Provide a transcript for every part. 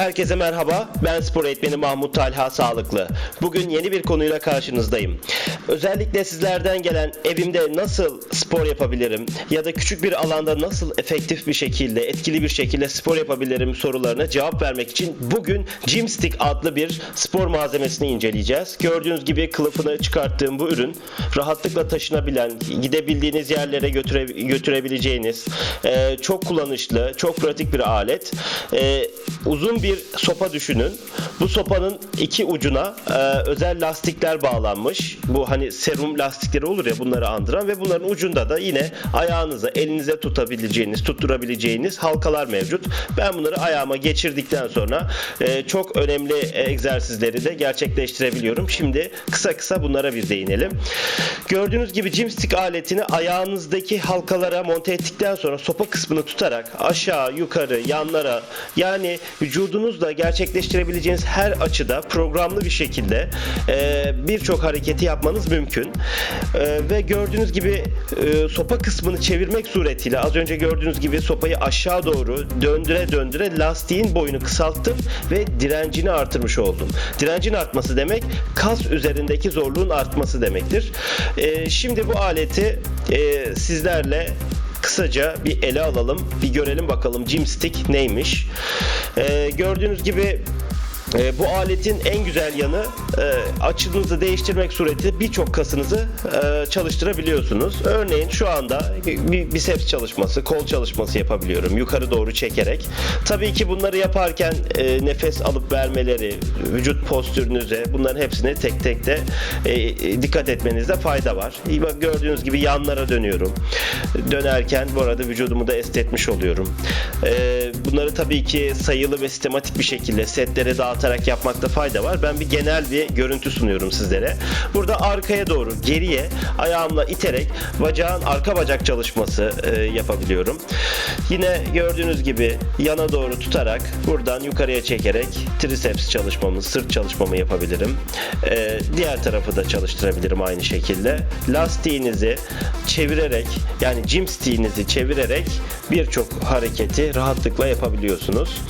Herkese merhaba. Ben spor eğitmeni Mahmut Talha Sağlıklı. Bugün yeni bir konuyla karşınızdayım. Özellikle sizlerden gelen evimde nasıl spor yapabilirim ya da küçük bir alanda nasıl efektif bir şekilde, etkili bir şekilde spor yapabilirim sorularına cevap vermek için bugün Gymstick adlı bir spor malzemesini inceleyeceğiz. Gördüğünüz gibi kılıfını çıkarttığım bu ürün rahatlıkla taşınabilen, gidebildiğiniz yerlere götüre, götürebileceğiniz e, çok kullanışlı, çok pratik bir alet. E, uzun bir sopa düşünün. Bu sopanın iki ucuna e, özel lastikler bağlanmış. Bu hani serum lastikleri olur ya bunları andıran ve bunların ucunda da yine ayağınıza, elinize tutabileceğiniz, tutturabileceğiniz halkalar mevcut. Ben bunları ayağıma geçirdikten sonra e, çok önemli egzersizleri de gerçekleştirebiliyorum. Şimdi kısa kısa bunlara bir değinelim. Gördüğünüz gibi Gymstick aletini ayağınızdaki halkalara monte ettikten sonra sopa kısmını tutarak aşağı, yukarı, yanlara yani vücudunuzla gerçekleştirebileceğiniz her açıda programlı bir şekilde e, birçok hareketi yapmanız mümkün. E, ve gördüğünüz gibi e, sopa kısmını çevirmek suretiyle az önce gördüğünüz gibi sopayı aşağı doğru döndüre döndüre lastiğin boyunu kısalttım ve direncini artırmış oldum. Direncin artması demek kas üzerindeki zorluğun artması demektir. E, şimdi bu aleti e, sizlerle kısaca bir ele alalım. Bir görelim bakalım Gymstick neymiş. Ee, gördüğünüz gibi e, bu aletin en güzel yanı e, açınızı değiştirmek suretiyle birçok kasınızı e, çalıştırabiliyorsunuz. Örneğin şu anda bir biceps çalışması, kol çalışması yapabiliyorum yukarı doğru çekerek. Tabii ki bunları yaparken e, nefes alıp vermeleri, vücut postürünüze bunların hepsine tek tek de e, e, dikkat etmenizde fayda var. Bak gördüğünüz gibi yanlara dönüyorum. Dönerken bu arada vücudumu da estetmiş oluyorum. E, bunları tabii ki sayılı ve sistematik bir şekilde setlere dağıtarak yapmakta fayda var. Ben bir genel bir görüntü sunuyorum sizlere. Burada arkaya doğru geriye ayağımla iterek bacağın arka bacak çalışması e, yapabiliyorum. Yine gördüğünüz gibi yana doğru tutarak buradan yukarıya çekerek triceps çalışmamı, sırt çalışmamı yapabilirim. E, diğer tarafı da çalıştırabilirim aynı şekilde. Lastiğinizi çevirerek yani gymstick'inizi çevirerek birçok hareketi rahatlıkla yapabiliyorsunuz.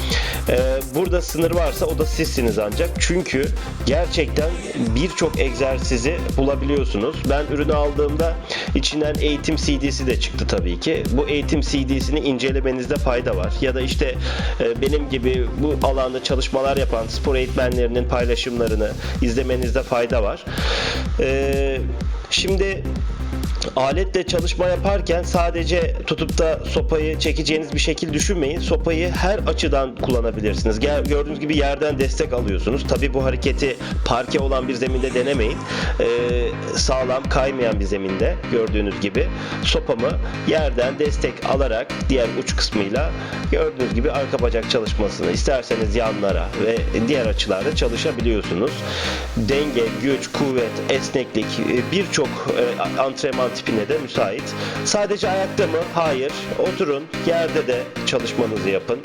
E, burada sınır varsa o da sizsiniz ancak. Çünkü gerçekten birçok egzersizi bulabiliyorsunuz. Ben ürünü aldığımda içinden eğitim CD'si de çıktı tabii ki. Bu eğitim CD'sini incelemenizde fayda var. Ya da işte e, benim gibi bu alanda çalışmalar yapan spor eğitmenlerinin paylaşımlarını izlemenizde fayda var. E, şimdi aletle çalışma yaparken sadece tutup da sopayı çekeceğiniz bir şekil düşünmeyin. Sopayı her açıdan kullanabilirsiniz. Gördüğünüz gibi yerden destek alıyorsunuz. Tabi bu hareketi parke olan bir zeminde denemeyin. Ee, sağlam kaymayan bir zeminde gördüğünüz gibi sopamı yerden destek alarak diğer uç kısmıyla gördüğünüz gibi arka bacak çalışmasını isterseniz yanlara ve diğer açılarda çalışabiliyorsunuz. Denge, güç, kuvvet, esneklik e, birçok e, antrenman tipine de müsait. Sadece ayakta mı? Hayır. Oturun. Yerde de çalışmanızı yapın.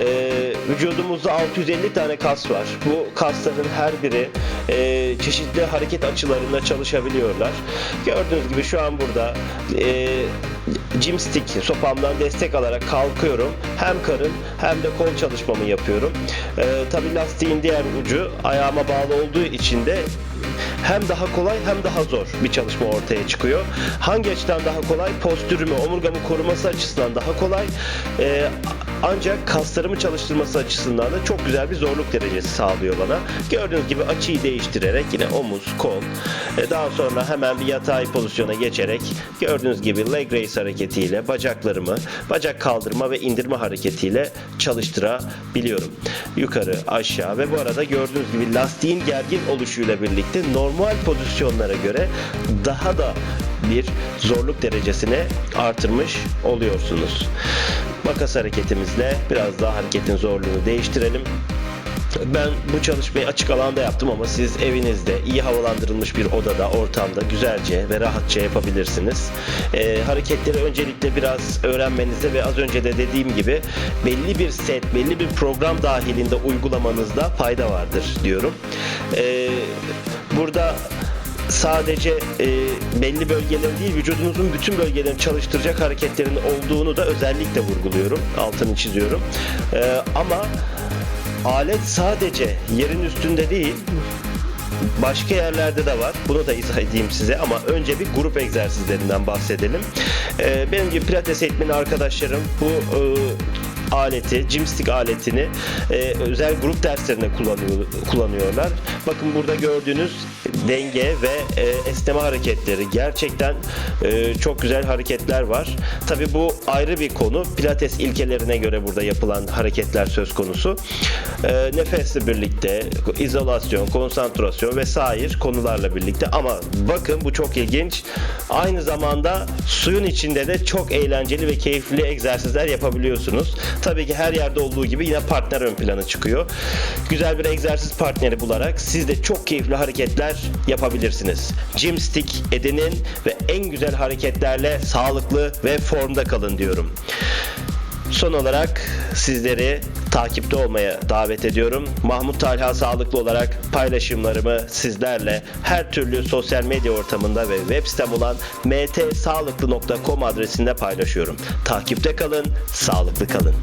Ee, vücudumuzda 650 tane kas var. Bu kasların her biri e, çeşitli hareket açılarında çalışabiliyorlar. Gördüğünüz gibi şu an burada e, Gymstick sopamdan destek alarak kalkıyorum. Hem karın hem de kol çalışmamı yapıyorum. Ee, tabii lastiğin diğer ucu ayağıma bağlı olduğu için de hem daha kolay hem daha zor bir çalışma ortaya çıkıyor. Hangi açıdan daha kolay? Postürümü, omurgamı koruması açısından daha kolay. Ee, ancak kaslarımı çalıştırması açısından da çok güzel bir zorluk derecesi sağlıyor bana. Gördüğünüz gibi açıyı değiştirerek yine omuz, kol, e, daha sonra hemen bir yatay pozisyona geçerek gördüğünüz gibi leg raise hareketiyle bacaklarımı, bacak kaldırma ve indirme hareketiyle çalıştırabiliyorum. Yukarı, aşağı ve bu arada gördüğünüz gibi lastiğin gergin oluşuyla birlikte normal pozisyonlara göre daha da bir zorluk derecesine artırmış oluyorsunuz. Makas hareketimizle biraz daha hareketin zorluğunu değiştirelim. Ben bu çalışmayı açık alanda yaptım ama siz evinizde iyi havalandırılmış bir odada, ortamda güzelce ve rahatça yapabilirsiniz. Ee, hareketleri öncelikle biraz öğrenmenizde ve az önce de dediğim gibi belli bir set, belli bir program dahilinde uygulamanızda fayda vardır diyorum. Ee, burada sadece e, belli bölgelerin değil vücudunuzun bütün bölgelerini çalıştıracak hareketlerin olduğunu da özellikle vurguluyorum. Altını çiziyorum. E, ama alet sadece yerin üstünde değil, başka yerlerde de var. Bunu da izah edeyim size ama önce bir grup egzersizlerinden bahsedelim. Ee, benim gibi pilates eğitmeni arkadaşlarım bu e, aleti, gymstick aletini e, özel grup derslerinde kullanıyor, kullanıyorlar. Bakın burada gördüğünüz denge ve e, esneme hareketleri gerçekten e, çok güzel hareketler var. Tabi bu ayrı bir konu. Pilates ilkelerine göre burada yapılan hareketler söz konusu. E, nefesle birlikte izolasyon, konsantrasyon vesaire konularla birlikte ama bakın bu çok ilginç. Aynı zamanda suyun içinde de çok eğlenceli ve keyifli egzersizler yapabiliyorsunuz. Tabii ki her yerde olduğu gibi yine partner ön plana çıkıyor. Güzel bir egzersiz partneri bularak siz de çok keyifli hareketler yapabilirsiniz. Gymstick edinin ve en güzel hareketlerle sağlıklı ve formda kalın diyorum. Son olarak sizleri takipte olmaya davet ediyorum. Mahmut Talha Sağlıklı olarak paylaşımlarımı sizlerle her türlü sosyal medya ortamında ve web sitem olan mtsağlıklı.com adresinde paylaşıyorum. Takipte kalın, sağlıklı kalın.